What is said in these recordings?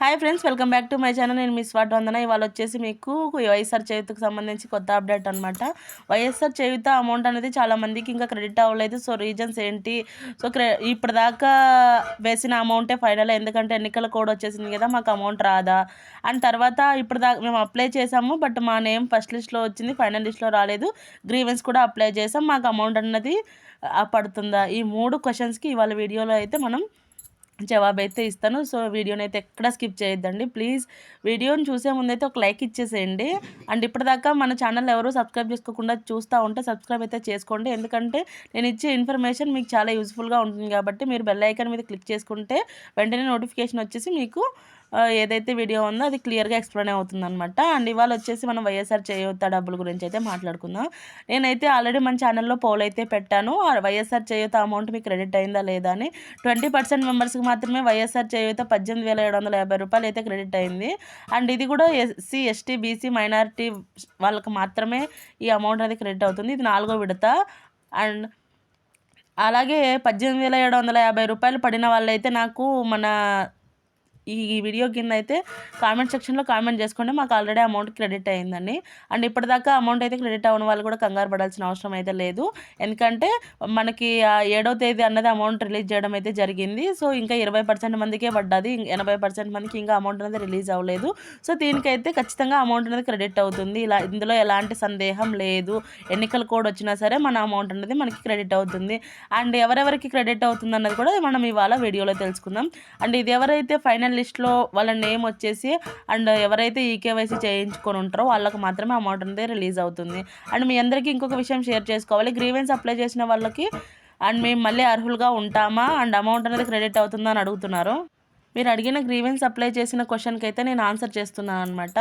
Hi friends welcome back to my channel నేను miss వాట్ వందన. ఇవాళ వచ్చేసి మీకు వైఎస్ఆర్ చేయుతకు సంబంధించి కొత్త అప్డేట్ అనమాట వైఎస్ఆర్ చేయుత అమౌంట్ అనేది చాలా మందికి ఇంకా క్రెడిట్ అవ్వలేదు. సో రీజన్స్ ఏంటి? సో క్రె ఇప్పటిదాకా వేసిన అమౌంటే ఫైనల్ ఎందుకంటే ఎన్నికల కోడ్ వచ్చేసింది కదా మాకు అమౌంట్ రాదా? అండ్ తర్వాత ఇప్పటిదాకా మేము అప్లై చేసాము బట్ మా నేమ్ ఫస్ట్ లిస్ట్లో వచ్చింది ఫైనల్ లిస్ట్లో రాలేదు. గ్రీవెన్స్ కూడా అప్లై చేసాం మాకు అమౌంట్ అన్నది పడుతుందా? ఈ మూడు క్వశ్చన్స్కి ఇవాళ వీడియోలో అయితే మనం జవాబు అయితే ఇస్తాను. సో వీడియోని అయితే ఎక్కడ స్కిప్ చేయొద్దండి. ప్లీజ్ వీడియోని చూసే ముందైతే ఒక లైక్ ఇచ్చేసేయండి. అండ్ ఇప్పటిదాకా మన ఛానల్ ఎవరు సబ్స్క్రైబ్ చేసుకోకుండా చూస్తూ ఉంటే సబ్స్క్రైబ్ అయితే చేసుకోండి. ఎందుకంటే నేను ఇచ్చే ఇన్ఫర్మేషన్ మీకు చాలా యూస్ఫుల్గా ఉంటుంది కాబట్టి మీరు బెల్ ఐకాన్ మీద క్లిక్ చేసుకుంటే వెంటనే నోటిఫికేషన్ వచ్చేసి మీకు ఏదైతే వీడియో ఉందో అది క్లియర్గా ఎక్స్ప్లెయిన్ అవుతుంది అనమాట అండ్ ఇవాళ వచ్చేసి మనం వైఎస్ఆర్ చేయూత డబ్బుల గురించి అయితే మాట్లాడుకుందాం. నేనైతే ఆల్రెడీ మన ఛానల్లో పోల్ అయితే పెట్టాను. వైఎస్ఆర్ చేయూత అమౌంట్ మీకు క్రెడిట్ అయిందా లేదా అని. ట్వంటీ పర్సెంట్ మెంబర్స్కి మాత్రమే వైఎస్ఆర్ చేయూత పద్దెనిమిది వేల ఏడు వందల యాభై రూపాయలు అయితే క్రెడిట్ అయింది. అండ్ ఇది కూడా ఎస్సీ ఎస్టీ బీసీ మైనారిటీ వాళ్ళకి మాత్రమే ఈ అమౌంట్ అనేది క్రెడిట్ అవుతుంది. ఇది నాలుగో విడత. అండ్ అలాగే పద్దెనిమిది వేల ఏడు వందల యాభై రూపాయలు పడిన వాళ్ళైతే నాకు మన ఈ వీడియో కింద అయితే కామెంట్ సెక్షన్లో కామెంట్ చేసుకోండి. మాకు ఆల్రెడీ అమౌంట్ క్రెడిట్ అయిందండి. అండ్ ఇప్పటిదాకా అమౌంట్ అయితే క్రెడిట్ అవ్వని వాళ్ళు కూడా కంగారు పడాల్సిన అవసరం అయితే లేదు. ఎందుకంటే మనకి ఏడో తేదీ అన్నది అమౌంట్ రిలీజ్ చేయడం అయితే జరిగింది. సో ఇంకా ఇరవై పర్సెంట్ మందికే పడ్డది. ఎనభై పర్సెంట్ మందికి ఇంకా అమౌంట్ అనేది రిలీజ్ అవ్వలేదు. సో దీనికైతే ఖచ్చితంగా అమౌంట్ అనేది క్రెడిట్ అవుతుంది. ఇలా ఇందులో ఎలాంటి సందేహం లేదు. ఎన్నికల కోడ్ వచ్చినా సరే మన అమౌంట్ అనేది మనకి క్రెడిట్ అవుతుంది. అండ్ ఎవరెవరికి క్రెడిట్ అవుతుంది అన్నది కూడా మనం ఇవాళ వీడియోలో తెలుసుకుందాం. అండ్ ఇది ఎవరైతే ఫైనల్ లిస్ట్లో వాళ్ళ నేమ్ వచ్చేసి అండ్ ఎవరైతే ఈకేవైసీ చేయించుకొని ఉంటారో వాళ్ళకి మాత్రమే అమౌంట్ అనేది రిలీజ్ అవుతుంది. అండ్ మీ అందరికీ ఇంకొక విషయం షేర్ చేసుకోవాలి. గ్రీవెన్స్ అప్లై చేసిన వాళ్ళకి అండ్ మేము మళ్ళీ అర్హులుగా ఉంటామా? అండ్ అమౌంట్ అనేది క్రెడిట్ అవుతుందా అని అడుగుతున్నారు. మీరు అడిగిన గ్రీవెన్స్ అప్లై చేసిన క్వశ్చన్కి అయితే నేను ఆన్సర్ చేస్తున్నాను అనమాట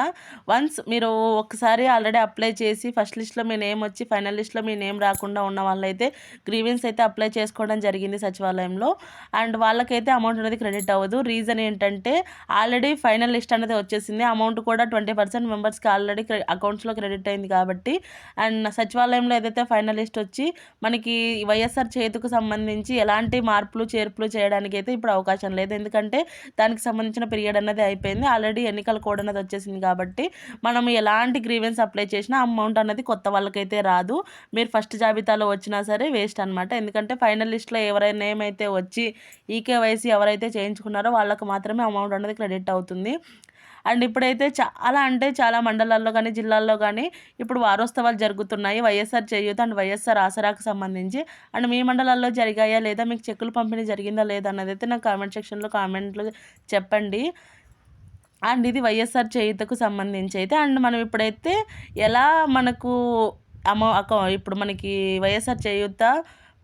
వన్స్ మీరు ఒకసారి ఆల్రెడీ అప్లై చేసి ఫస్ట్ లిస్ట్లో మీ నేమ్ వచ్చి ఫైనల్ లిస్ట్లో మీ నేమ్ రాకుండా ఉన్న వాళ్ళైతే గ్రీవెన్స్ అయితే అప్లై చేసుకోవడం జరిగింది సచివాలయంలో. అండ్ వాళ్ళకైతే అమౌంట్ అనేది క్రెడిట్ అవ్వదు. రీజన్ ఏంటంటే ఆల్రెడీ ఫైనల్ లిస్ట్ అనేది వచ్చేసింది. అమౌంట్ కూడా ట్వంటీ పర్సెంట్ మెంబర్స్కి ఆల్రెడీ అకౌంట్స్లో క్రెడిట్ అయింది కాబట్టి. అండ్ సచివాలయంలో ఏదైతే ఫైనల్ లిస్ట్ వచ్చి మనకి వైఎస్ఆర్ చేతుకు సంబంధించి ఎలాంటి మార్పులు చేర్పులు చేయడానికి అయితే ఇప్పుడు అవకాశం లేదు. ఎందుకంటే దానికి సంబంధించిన పీరియడ్ అనేది అయిపోయింది. ఆల్రెడీ ఎన్నికల కోడ్ అనేది వచ్చేసింది కాబట్టి మనం ఎలాంటి గ్రీవెన్స్ అప్లై చేసినా అమౌంట్ అనేది కొత్త వాళ్ళకైతే రాదు. మీరు ఫస్ట్ జాబితాలో వచ్చినా సరే వేస్ట్ అనమాట ఎందుకంటే ఫైనల్ లిస్ట్లో ఎవరైనా ఏమైతే వచ్చి ఈకేవైసీ ఎవరైతే చేయించుకున్నారో వాళ్ళకు మాత్రమే అమౌంట్ అనేది క్రెడిట్ అవుతుంది. అండ్ ఇప్పుడైతే చాలా అంటే చాలా మండలాల్లో కానీ జిల్లాల్లో కానీ ఇప్పుడు వారోత్సవాలు జరుగుతున్నాయి. వైఎస్ఆర్ చేయూత అండ్ వైఎస్ఆర్ ఆసరాకు సంబంధించి. అండ్ మీ మండలాల్లో జరిగాయా? లేదా మీకు చెక్కులు పంపిణీ జరిగిందా? లేదా? అన్నది అయితే నాకు కామెంట్ సెక్షన్లో కామెంట్లు చెప్పండి. అండ్ ఇది వైఎస్ఆర్ చేయుతకు సంబంధించి అయితే. అండ్ మనం ఇప్పుడైతే ఎలా మనకు అమౌ ఇప్పుడు మనకి వైఎస్ఆర్ చేయుత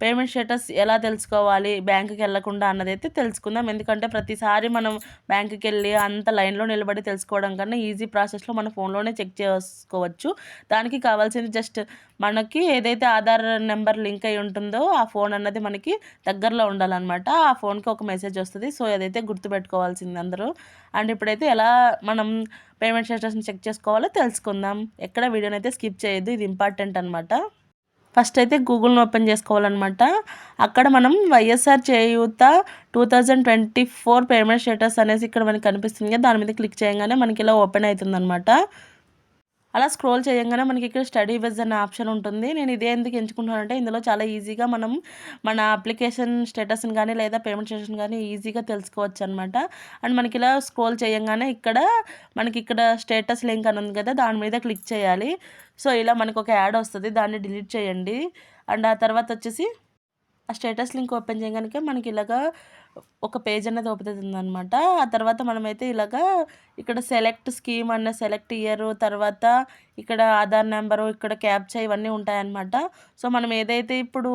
పేమెంట్ స్టేటస్ ఎలా తెలుసుకోవాలి? బ్యాంకుకి వెళ్ళకుండా అన్నదైతే తెలుసుకుందాం. ఎందుకంటే ప్రతిసారి మనం బ్యాంకుకి వెళ్ళి అంత లైన్లో నిలబడి తెలుసుకోవడం కన్నా ఈజీ ప్రాసెస్లో మన ఫోన్లోనే చెక్ చేసుకోవచ్చు. దానికి కావాల్సింది జస్ట్ మనకి ఏదైతే ఆధార్ నెంబర్ లింక్ అయి ఉంటుందో ఆ ఫోన్ అన్నది మనకి దగ్గరలో ఉండాలన్నమాట. ఆ ఫోన్కి ఒక మెసేజ్ వస్తుంది. సో అదైతే గుర్తుపెట్టుకోవాల్సింది అందరూ. అండ్ ఇప్పుడైతే ఎలా మనం పేమెంట్ స్టేటస్ని చెక్ చేసుకోవాలో తెలుసుకుందాం. ఎక్కడ వీడియోని అయితే స్కిప్ చేయొద్దు. ఇది ఇంపార్టెంట్ అనమాట ఫస్ట్ అయితే గూగుల్ని ఓపెన్ చేసుకోవాలన్నమాట. అక్కడ మనం YSR Cheyutha two thousand twenty four payment status అనేసి ఇక్కడ మనకి కనిపిస్తుంది కదా దాని మీద క్లిక్ చేయగానే మనకి ఇలా ఓపెన్ అవుతుందన్నమాట. అలా స్క్రోల్ చేయగానే మనకి ఇక్కడ స్టడీ విజ్ అనే ఆప్షన్ ఉంటుంది. నేను ఇదే ఎందుకు ఎంచుకుంటానంటే ఇందులో చాలా ఈజీగా మనం మన అప్లికేషన్ స్టేటస్ని కానీ లేదా పేమెంట్ స్టేటస్ని కానీ ఈజీగా తెలుసుకోవచ్చు అనమాట అండ్ మనకి ఇలా స్క్రోల్ చేయగానే ఇక్కడ మనకి ఇక్కడ స్టేటస్ లింక్ అని ఉంది కదా దాని మీద క్లిక్ చేయాలి. సో ఇలా మనకు ఒక యాడ్ వస్తుంది దాన్ని డిలీట్ చేయండి. అండ్ ఆ తర్వాత వచ్చేసి ఆ స్టేటస్ లింక్ ఓపెన్ చేయగానే మనకి ఇలాగా ఒక పేజ్ అనేది ఓపెన్ అనమాట ఆ తర్వాత మనమైతే ఇలాగా ఇక్కడ సెలెక్ట్ స్కీమ్ అన్న సెలెక్ట్ ఇయర్ తర్వాత ఇక్కడ ఆధార్ నెంబరు ఇక్కడ క్యాప్చా ఇవన్నీ ఉంటాయన్నమాట. సో మనం ఏదైతే ఇప్పుడు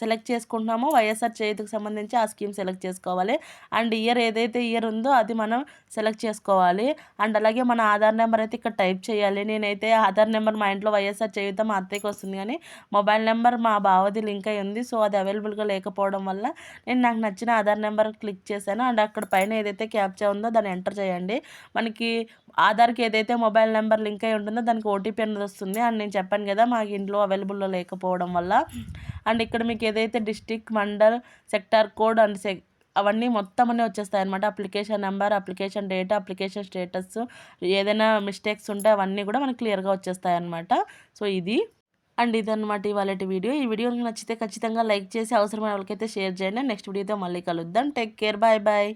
సెలెక్ట్ చేసుకుంటున్నామో వైఎస్ఆర్ చేతికి సంబంధించి ఆ స్కీమ్ సెలెక్ట్ చేసుకోవాలి. అండ్ ఇయర్ ఏదైతే ఇయర్ ఉందో అది మనం సెలెక్ట్ చేసుకోవాలి. అండ్ అలాగే మన ఆధార్ నెంబర్ అయితే ఇక్కడ టైప్ చేయాలి. నేనైతే ఆధార్ నెంబర్ మా ఇంట్లో వైఎస్ఆర్ చేయుత మా అత్తయ్యకి వస్తుంది కానీ మొబైల్ నెంబర్ మా బావది లింక్ అయి ఉంది. సో అది అవైలబుల్గా లేకపోవడం వల్ల నేను నాకు నచ్చిన ఆధార్ నెంబర్ క్లిక్ చేశాను. అండ్ అక్కడ పైన ఏదైతే క్యాప్చా ఉందో దాన్ని ఎంటర్ చేయండి. మనకి ఆధార్కి ఏదైతే మొబైల్ నెంబర్ లింక్ అయి ఉంటుందో దానికి ఓటీపీ అనేది వస్తుంది. అండ్ నేను చెప్పాను కదా మాకు ఇంట్లో అవైలబుల్లో లేకపోవడం వల్ల. అండ్ ఇక్కడ మీకు ఏదైతే district mandal sector code and అవన్నీ మొత్తం అన్నీ వచ్చేస్తాయి అనమాట application number application date application status ఏదైనా మిస్టేక్స్ ఉంటే అవన్నీ కూడా మనకి క్లియర్గా వచ్చేస్తాయి అనమాట సో ఇది. అండ్ ఇదన్నమాట ఇవాళ వీడియో. ఈ వీడియో నచ్చితే ఖచ్చితంగా లైక్ చేసి అవసరమైన వాళ్ళకైతే షేర్ చేయండి. నెక్స్ట్ వీడియోతో మళ్ళీ కలుద్దాం. Take care. Bye bye.